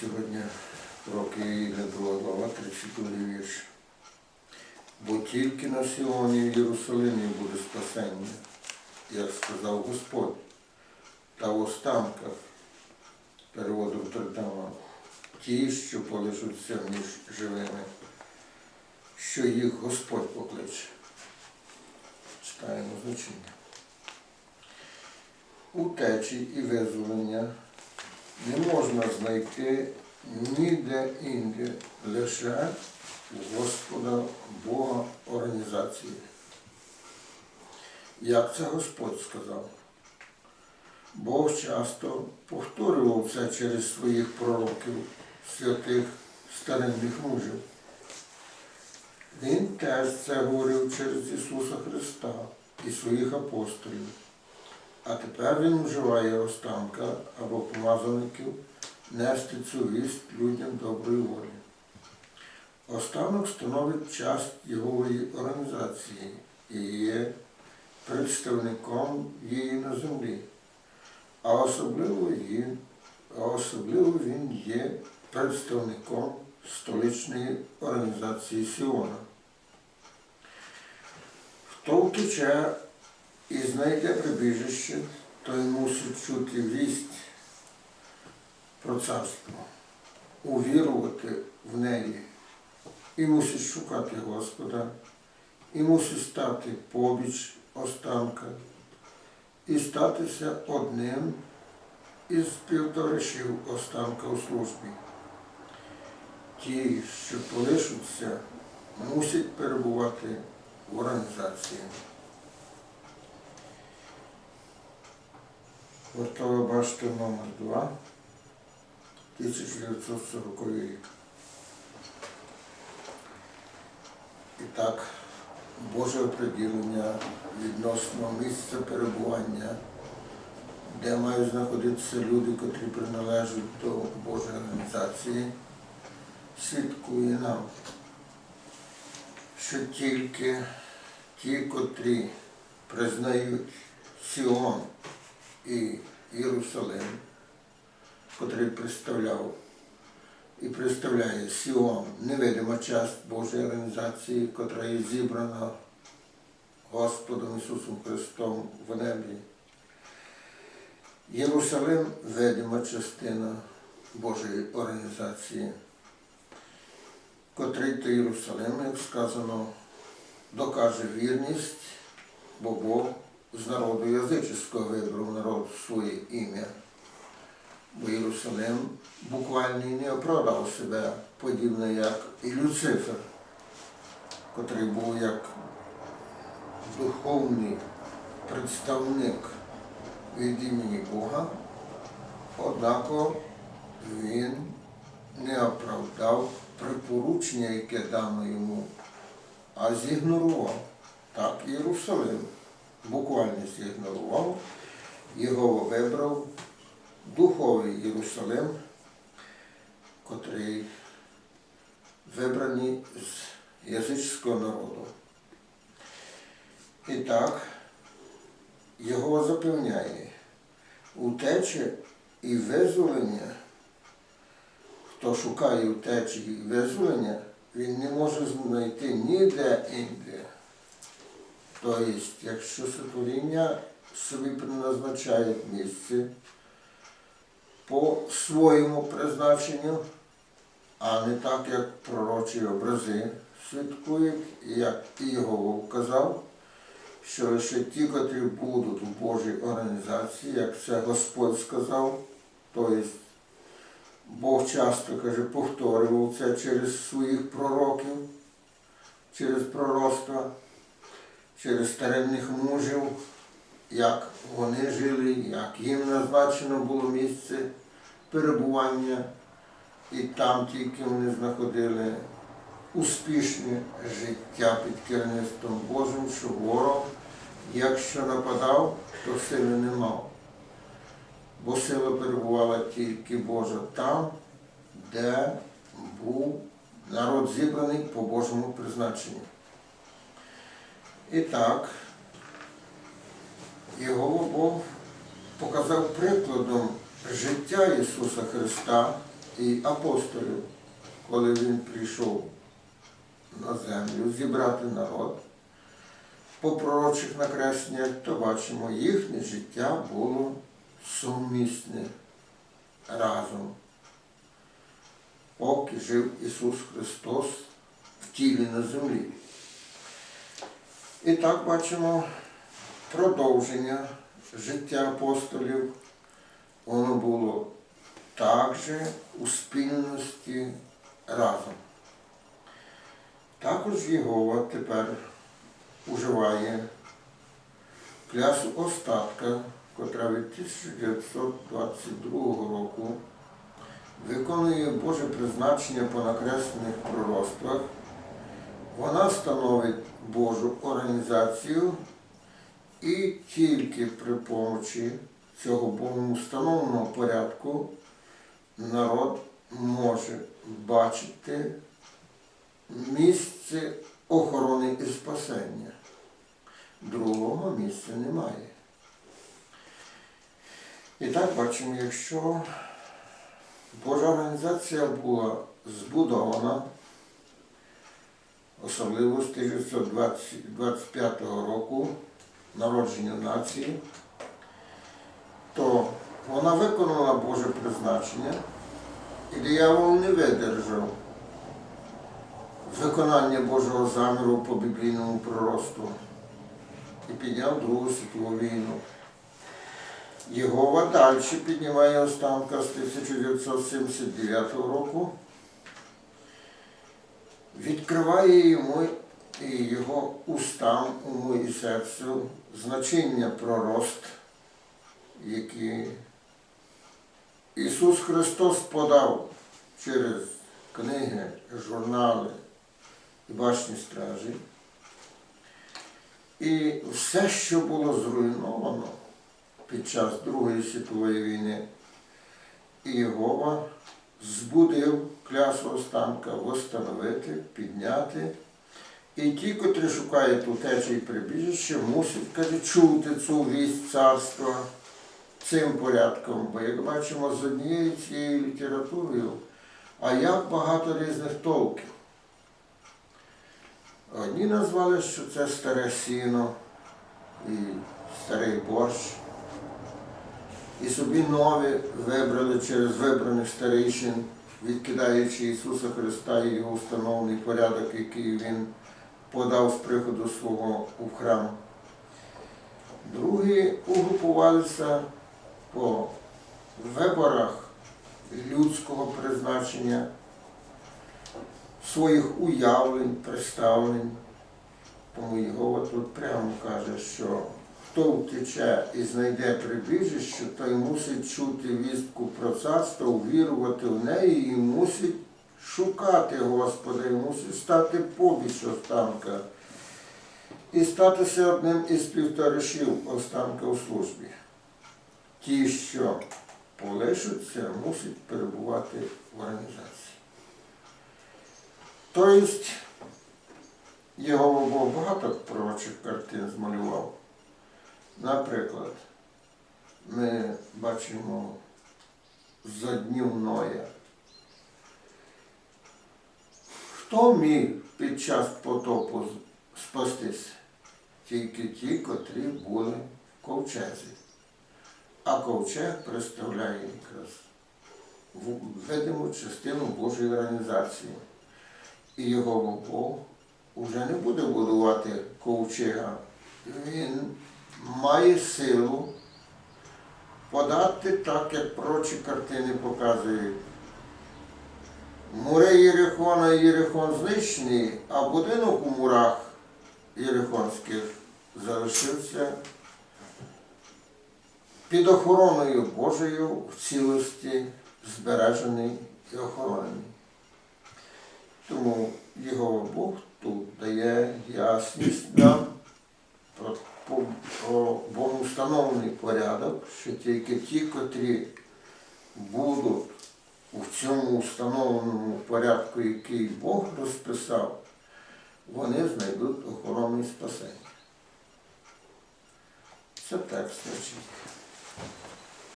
сьогодні роки Ігля, друга глава, 32 вірш. Бо тільки на Сіоні в Єрусалимі буде спасення, як сказав Господь, та в останках, переводив Третама, ті, що полишуться між живими, що їх Господь покличе. Читаємо значення. Утечі і визволення не можна знайти ніде інде, лише Господа Бога організації. Як це Господь сказав? Бог часто повторював це через своїх пророків, святих старинних мужів. Він теж це говорив через Ісуса Христа і своїх апостолів. А тепер він вживає останка або помазаників нести цю вість людям доброї волі. Останок становить часть Йогової організації і є представником її на землі, а особливо, її, а особливо він є представником столичної організації Сіона. Хто втече і знайде прибіжище, той мусить чути вість про царство, увірувати в неї, і мусить шукати Господа, і мусить стати побіч останка, і статися одним із співтоваришів останка у службі. Ті, що полишуться, мусять перебувати в організації. Вартова башта номер 2 1940 рік. І так, Боже оприділення відносно місця перебування, де мають знаходитися люди, котрі приналежать до Божої організації, свідкує нам, що тільки ті, котрі признають Сіон і Єрусалим, котрий представляв і представляє Сіон, невидима часть Божої організації, котра є зібрана Господом Ісусом Христом в небі. Єрусалим видима частина Божої організації, котрий то Єрусалим, як сказано, докаже вірність, бо Бог з народу язичського вибрав народ своє ім'я. Бо Єрусалим буквально не оправдав себе, подібно як і Люцифер, котрий був як духовний представник від імені Бога, однако він не оправдав припоручення, яке дано йому, а зігнорував. Так Єрусалим буквально зігнорував, його вибрав духовий Єрусалим, котрий вибраний з язичського народу. І так, його запевняє, утечі і визволення, хто шукає утечі і визволення, він не може знайти ніде інде. Тобто, якщо сотворіння собі призначає місце по своєму призначенню, а не так, як пророчі образи свідкують, і як і його вказав, що лише ті, котрі будуть у Божій організації, як це Господь сказав, тобто Бог часто каже, повторював це через своїх пророків, через пророцтва через старинних мужів, як вони жили, як їм назначено було місце перебування, і там тільки вони знаходили успішне життя під керівництвом Божим, що ворог, якщо нападав, то сили не мав. Бо сила перебувала тільки Божа там, де був народ зібраний по Божому призначенню. І так, його Бог показав прикладом життя Ісуса Христа, і апостолів, коли він прийшов на землю зібрати народ по пророчих накресленнях, то бачимо, їхнє життя було сумісне разом. Поки жив Ісус Христос в тілі на землі. І так бачимо продовження життя апостолів. Воно було також у спільності разом. Також Єгова тепер уживає плясу остатка, котра від 1922 року виконує Боже призначення по накреслених пророцтвах. Вона становить Божу організацію і тільки при помочі цього Богом встановленого порядку народ може бачити місце охорони і спасення. Другого місця немає. І так бачимо, якщо Божа організація була збудована, особливо з 1925 року, народження нації, то вона виконала Боже призначення, і диявол не видержав виконання Божого заміру по біблійному проросту і підняв Другу світову війну. Єгова далі піднімає останка з 1979 року, відкриває йому і його устам, уму і серцю значення пророст, які Ісус Христос подав через книги, журнали і башні стражі. І все, що було зруйновано під час Другої світової війни, Єгова збудив клясу останка восстановити, підняти. І ті, котрі шукають утечі і прибіжище, мусять каже, чути цю вість царства цим порядком. Бо як бачимо з однією цією літературою, а як багато різних толків. Одні назвали, що це старе сіно і старий борщ. І собі нові вибрали через вибраних старейшин, відкидаючи Ісуса Христа і його встановлений порядок, який Він подав з приходу свого у храм. Другі угрупувалися по виборах людського призначення, своїх уявлень, представлень. Тому Єгова тут прямо каже, що хто втече і знайде прибіжище, той мусить чути вістку про царство, увірувати в неї і мусить шукати Господа, і мусить стати побіч останка і статися одним із співтоваришів останка у службі. Ті, що полишаться, мусять перебувати в організації. Тобто його багато пророчих картин змалював. Наприклад, ми бачимо за днів Ноя. Хто міг під час потопу спастися? Тільки ті, котрі були в ковчезі. А ковчег представляє якраз видиму частину Божої організації. І його Бог уже не буде будувати ковчега. Він має силу подати так, як прочі картини показують. Мури Єрихона і Єрихон знищені, а будинок у мурах Єрихонських залишився під охороною Божою в цілості збережений і охоронений. Тому його Бог тут дає ясність нам про, встановлений порядок, що тільки ті, котрі будуть у цьому встановленому порядку, який Бог розписав, вони знайдуть охорону і спасення. Це текст значить.